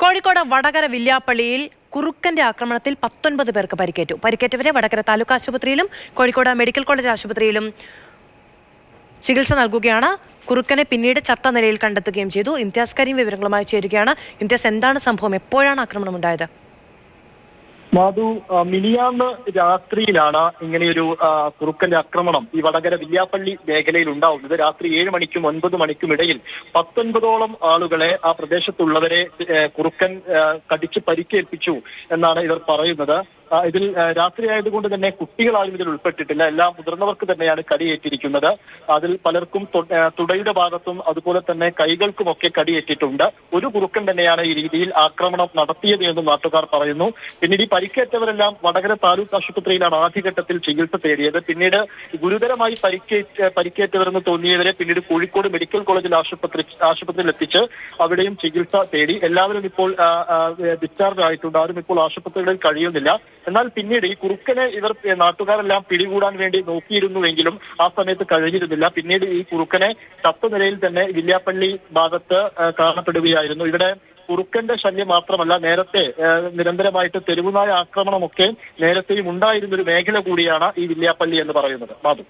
കോഴിക്കോട് വടകര വില്യാപ്പള്ളിയിൽ കുറുക്കന്റെ ആക്രമണത്തിൽ പത്തൊൻപത് പേർക്ക് പരിക്കേറ്റു. പരിക്കേറ്റവരെ വടകര താലൂക്ക് ആശുപത്രിയിലും കോഴിക്കോട് മെഡിക്കൽ കോളേജ് ആശുപത്രിയിലും ചികിത്സ നൽകുകയാണ്. കുറുക്കനെ പിന്നീട് ചത്ത നിലയിൽ കണ്ടെത്തുകയും ചെയ്തു. ഇംതിയാസ് കരീം വിവരങ്ങളുമായി ചേരുകയാണ്. ഇംതിയാസ് എന്താണ് സംഭവം? എപ്പോഴാണ് ആക്രമണം ഉണ്ടായത്? മാധു മിനിയാന്ന് രാത്രിയിലാണ് ഇങ്ങനെയൊരു കുറുക്കന്റെ ആക്രമണം ഈ വടകര വില്യാപ്പള്ളി മേഖലയിൽ ഉണ്ടാവുന്നത്. രാത്രി ഏഴ് മണിക്കും ഒൻപത് മണിക്കും ഇടയിൽ പത്തൊൻപതോളം ആളുകളെ ആ പ്രദേശത്തുള്ളവരെ കുറുക്കൻ കടിച്ച് പരിക്കേൽപ്പിച്ചു എന്നാണ് ഇവർ പറയുന്നത്. ഇതിൽ രാത്രിയായതുകൊണ്ട് തന്നെ കുട്ടികളാരും ഇതിൽ ഉൾപ്പെട്ടിട്ടില്ല. എല്ലാം മുതിർന്നവർക്ക് തന്നെയാണ് കടിയേറ്റിരിക്കുന്നത്. അതിൽ പലർക്കും തുടയുടെ ഭാഗത്തും അതുപോലെ തന്നെ കൈകൾക്കുമൊക്കെ കടിയേറ്റിട്ടുണ്ട്. ഒരു കുറുക്കൻ തന്നെയാണ് ഈ രീതിയിൽ ആക്രമണം നടത്തിയത് എന്നും നാട്ടുകാർ പറയുന്നു. പിന്നീട് ഈ പരിക്കേറ്റവരെല്ലാം വടകര താലൂക്ക് ആശുപത്രിയിലാണ് ആദ്യഘട്ടത്തിൽ ചികിത്സ തേടിയത്. പിന്നീട് ഗുരുതരമായി പരിക്കേറ്റ പരിക്കേറ്റവരെന്ന് തോന്നിയവരെ പിന്നീട് കോഴിക്കോട് മെഡിക്കൽ കോളേജിൽ ആശുപത്രി ആശുപത്രിയിൽ എത്തിച്ച് അവിടെയും ചികിത്സ തേടി. എല്ലാവരും ഇപ്പോൾ ഡിസ്ചാർജ് ആയിട്ടുണ്ട്. ആരും ഇപ്പോൾ ആശുപത്രികളിൽ കഴിയുന്നില്ല. എന്നാൽ പിന്നീട് ഈ കുറുക്കനെ ഇവർ നാട്ടുകാരെല്ലാം പിടികൂടാൻ വേണ്ടി നോക്കിയിരുന്നുവെങ്കിലും ആ സമയത്ത് കഴിഞ്ഞിരുന്നില്ല. പിന്നീട് ഈ കുറുക്കനെ ചത്ത നിലയിൽ തന്നെ വില്യാപ്പള്ളി ഭാഗത്ത് കാണപ്പെടുകയായിരുന്നു. ഇവിടെ കുറുക്കന്റെ ശല്യം മാത്രമല്ല നേരത്തെ നിരന്തരമായിട്ട് തെരുവുനായ ആക്രമണമൊക്കെ നേരത്തെയും ഉണ്ടായിരുന്ന ഒരു മേഖല കൂടിയാണ് ഈ വില്യാപ്പള്ളി എന്ന് പറയുന്നത്. മാധു.